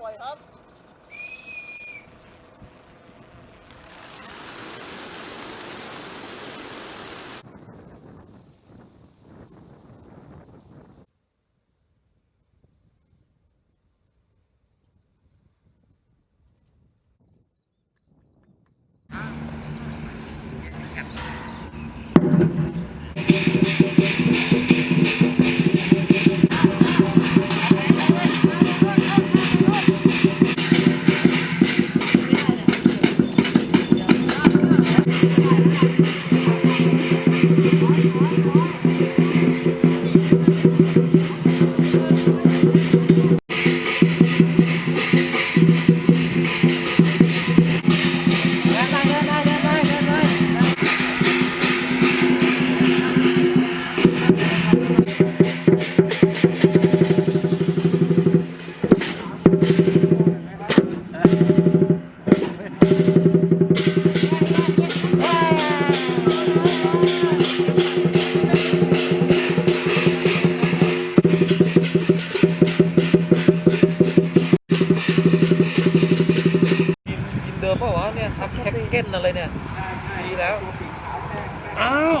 ปล่ นอะไรเนี่ยดีแล้ว อ้าว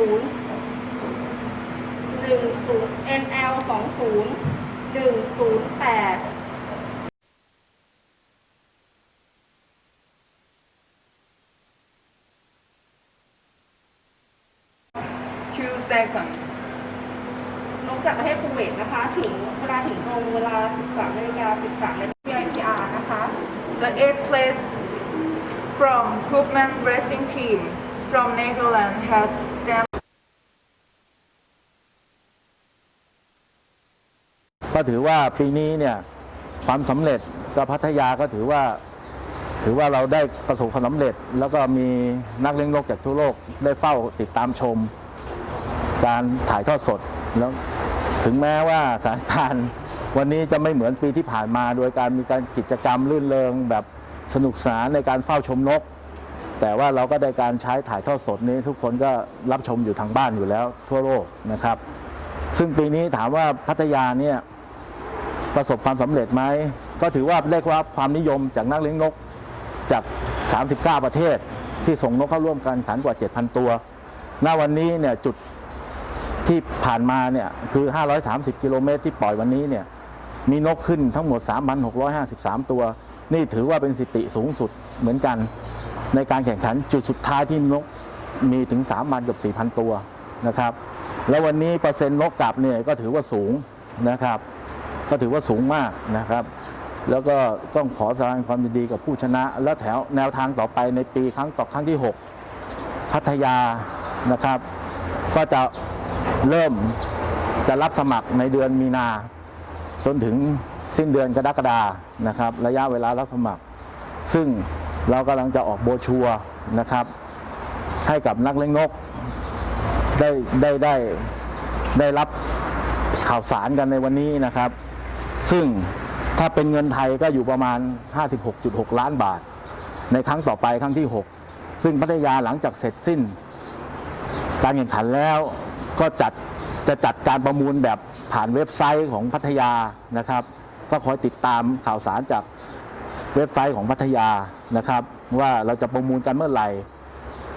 ศูนย์หนึ่ง ศูนย์ NL สองศูนย์หนึ่งศูนย์แปด two seconds ลงจากประเทศคูเวตนะคะ ถึงเวลาถึงตรงเวลา 13นาฬิกา13นาฬิกา PIPR นะคะ the eighth place from Koopman Racing Team from Netherlands has ก็ถือว่าปีนี้เนี่ยความสำเร็จกับพัทยาก็ถือว่า ถือว่าเราได้ประสบความสำเร็จ แล้วก็มีนักเลี้ยงนกจากทั่วโลกได้เฝ้าติดตามชม การถ่ายทอดสดแล้วถึงแม้ว่าสถานการณ์วันนี้จะไม่เหมือนปีที่ผ่านมา โดยการมีการกิจกรรมลื่นเริงแบบสนุกสนานในการเฝ้าชมนก แต่ว่าเราก็ได้การใช้ถ่ายทอดสดนี้ ทุกคนก็รับชมอยู่ทางบ้านอยู่แล้วทั่วโลกนะครับ ซึ่งปีนี้ถามว่าพัทยาเนี่ย ประสบความสำเร็จไหม ก็ถือว่าได้รับความนิยมจากนักเลี้ยงนกจาก 39 ประเทศที่ส่งนกเข้าร่วมการแข่งขันกว่า 7,000 ตัว ณ วันนี้เนี่ยจุดที่ผ่านมาเนี่ยคือ 530 กิโลเมตรที่ปล่อยวันนี้เนี่ยมีนกขึ้นทั้งหมด 3,653 ตัว นี่ถือว่าเป็นสิติสูงสุดเหมือนกัน ในการแข่งขันจุดสุดท้ายที่นกมีถึง 3,000กับ 4,000 ตัวนะครับ แล้ววันนี้เปอร์เซ็นต์นกกลับเนี่ยก็ถือว่าสูงนะครับ ก็ถือว่าสูงมากนะครับ แล้วก็ต้องขอแสดงความยินดีกับผู้ชนะ แล้วแถวแนวทางต่อไปในปีครั้งต่อครั้งที่ 6 พัทยานะครับ ก็จะเริ่มจะรับสมัครในเดือนมีนาจนถึงสิ้นเดือนกรกฎานะครับ ระยะเวลารับสมัคร ซึ่งเรากำลังจะออกโบชัวนะครับ ให้กับนักเลี้ยงนก ได้ได้ได้ได้รับข่าวสารกันในวันนี้นะครับ ซึ่งถ้าเป็นเงินไทยก็อยู่ประมาณ 56.6 ล้านบาท ในครั้งต่อไปครั้งที่ 6 ซึ่งพัทยาหลังจากเสร็จสิ้น การแข่งขันแล้วก็จัดจะจัดการประมูลแบบผ่านเว็บไซต์ของพัทยานะครับ ก็คอยติดตามข่าวสารจากเว็บไซต์ของพัทยานะครับ ว่าเราจะประมูลกันเมื่อไหร่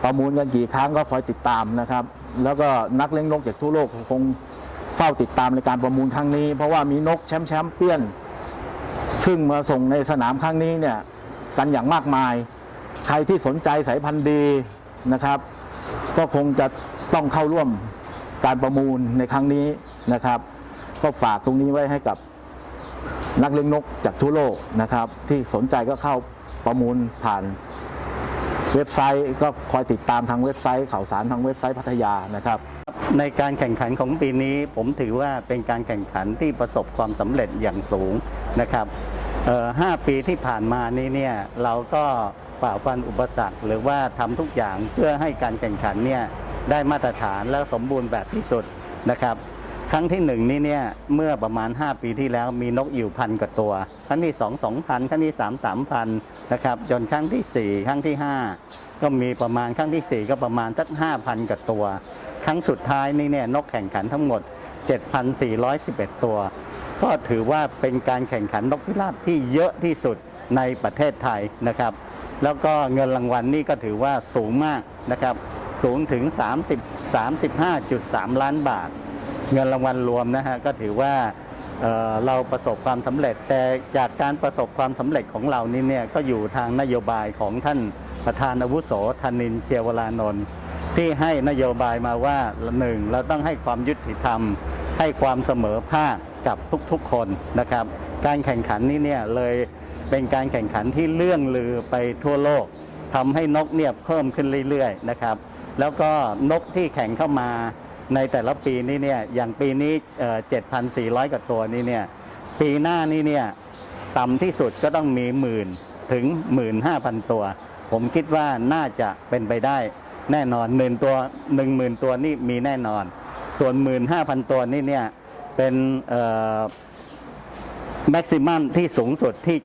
ประมูลกันกี่ครั้งก็คอยติดตามนะครับ แล้วก็นักเลี้ยงนกจากทั่วโลกคง เฝ้าติดตามในการประมูลครั้งนี้ เพราะว่ามีนกแชมป์แชมป์เปี้ยน ซึ่งมาส่งในสนามครั้งนี้เนี่ยกันอย่างมากมาย ใครที่สนใจสายพันธุ์ดีนะครับ ก็คงจะต้องเข้าร่วมการประมูลในครั้งนี้นะครับ ก็ฝากตรงนี้ไว้ให้กับนักเลี้ยงนกจากทั่วโลกนะครับ ที่สนใจก็เข้าประมูลผ่าน เว็บไซต์ก็คอยติดตามทางเว็บไซต์ข่าวสารทางเว็บไซต์พัทยานะครับ ในการแข่งขันของปีนี้ผมถือว่าเป็นการแข่งขันที่ประสบความสำเร็จอย่างสูงนะครับห้าปีที่ผ่านมานี้เนี่ยเราก็ฝ่าฟันอุปสรรคหรือว่าทำทุกอย่างเพื่อให้การแข่งขันเนี่ยได้มาตรฐานและสมบูรณ์แบบที่สุดนะครับ ครั้งที่หนึ่งนี้เนี่ยเมื่อประมาณ 5 ปีที่แล้วมีนกอยู่พันกว่าตัว ครั้งที่2 2พันครั้งที่3 3พันนะครับจนครั้งที่สี่ครั้งที่5ก็มีประมาณครั้งที่สี่ก็ประมาณสัก5,000กว่าตัว ครั้งสุดท้ายนี่เนี่ยนกแข่งขันทั้งหมด 7,411 ตัว ก็ถือว่าเป็นการแข่งขันนกพิราบที่เยอะที่สุดในประเทศไทยนะครับ แล้วก็เงินรางวัลนี่ก็ถือว่าสูงมากนะครับสูงถึง 30 35.3 ล้านบาท เงินรางวัลรวมนะฮะก็ถือว่าเเราประสบความสำเร็จ แต่จากการประสบความสำเร็จของเรานี่เนี่ยก็อยู่ทางนโยบายของท่านประธานอาวุโสธนินเชียวรานนท์ที่ให้นโยบายมาว่าหนึ่งเราต้องให้ความยุติธรรม ให้ความเสมอภาคกับทุกๆคนนะครับ การแข่งขันนี้เนี่ยเลยเป็นการแข่งขันที่เลื่องลือไปทั่วโลกทำให้นกเนี่ยเพิ่มขึ้นเรื่อยๆนะครับ แล้วก็นกที่แข่งเข้ามา ในแต่ละปีนี้เนี่ยอย่างปีนี้เอ่อ7,400กว่าตัวนี้เนี่ยปีหน้านี้เนี่ยต่ำที่สุดก็ต้องมีหมื่นถึง15,000ตัว ผมคิดว่าน่าจะเป็นไปได้แน่นอนหมื่นตัวหนึ่งหมื่นตัวนี่มีแน่นอน ส่วนหมื่นห้าพันตัวนี่เนี่ยเป็นแม็กซิมัมที่สูงสุดที่